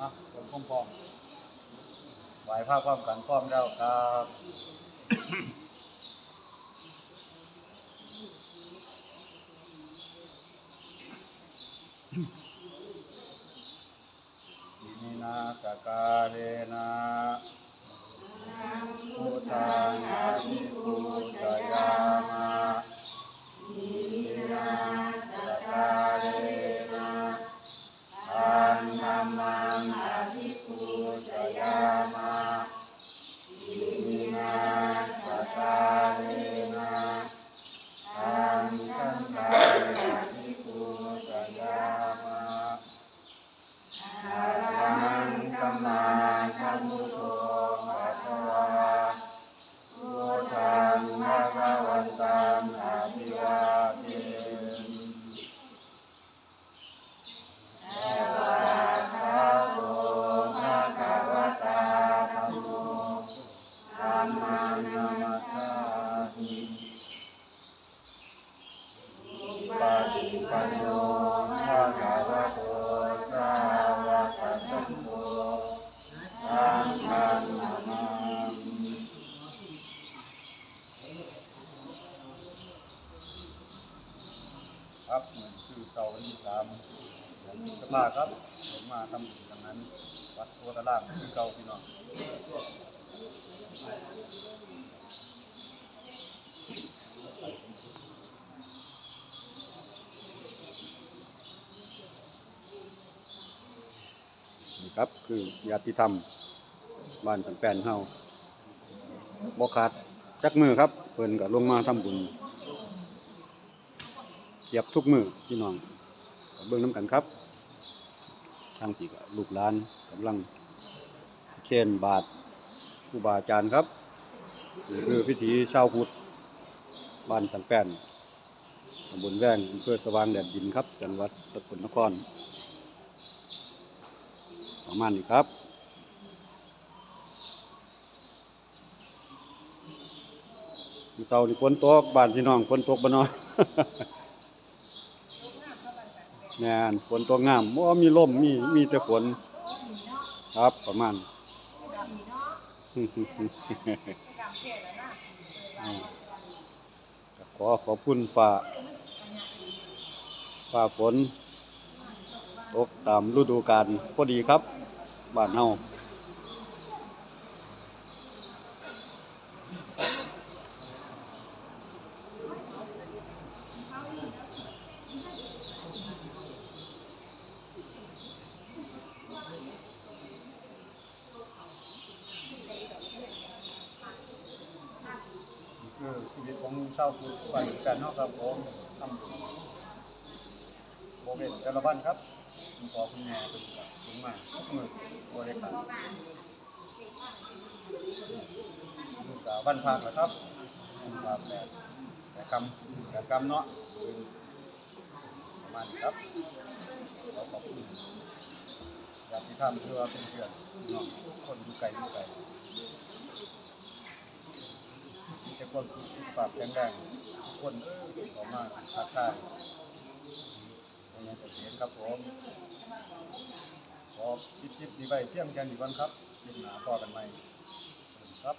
อะคนพร้อมๆไหวภาพพร้อมกันพร้อมแล้วครับอิมินาสการเรนะพุทธังอา โนภะคะวะโตสาวกสังโฆสังฆังนามามิครับเหมือนคือเสาร์วันที่สามผมสภาครับผมมาทำบุญดังนั้น วัดโพธารามคือเก่าพี่น้อง ครับคือญาติธรรมบ้านสังแปนเฮาบ่ขาดจักมือครับเพิ่นก็ลงมาทำบุญเกียบทุกมือพี่น้องเบิ่งน้ำกันครับ ทางที่ก็ลูกหลานกำลังเคนบาทครูบาอาจารย์ครับนี่คือพิธีชาวพุทธบ้านสังแป้นตำบลแวงอำเภอสว่างแดนดินครับ จังหวัดสกลนคร ประมาณนี้ครับมื้อเช้านี่ฝนตกบ้านพี่น้องฝนตกบ่เนาะแม่นฝนตัวงามบ่มีลมมีมีแต่ฝน ครับประมาณขอขอบคุณฝ่าฝ่าฝน ตกตามฤดูกาลพอดีครับบ้านเฮาคือชีวิตของชาวพุทธไปกันเนาะครับผมทำโบเป็นแต่ละวันครับ คุณพ่อคุณแม่เป็นก็ถึงมาทุกมือโบได้ขาดมือกับวันพากนะครับวันพากแบบแต่กรรมแต่กรรมเนาะประมาณนี้ครับขอขอบคุณอยากที่ทำเพื่อเป็นเพื่อนน้องคนอยู่ไกลอยู่ไกลมีแต่ความสุขสุขภาพแข็งแรงคนขอกมาทักทาย ตรงนี้ก็เห็นครับผมขอคิดคิดดีไปเที่ยงแกงดีวันครับยินหนาพอกันไหมครับ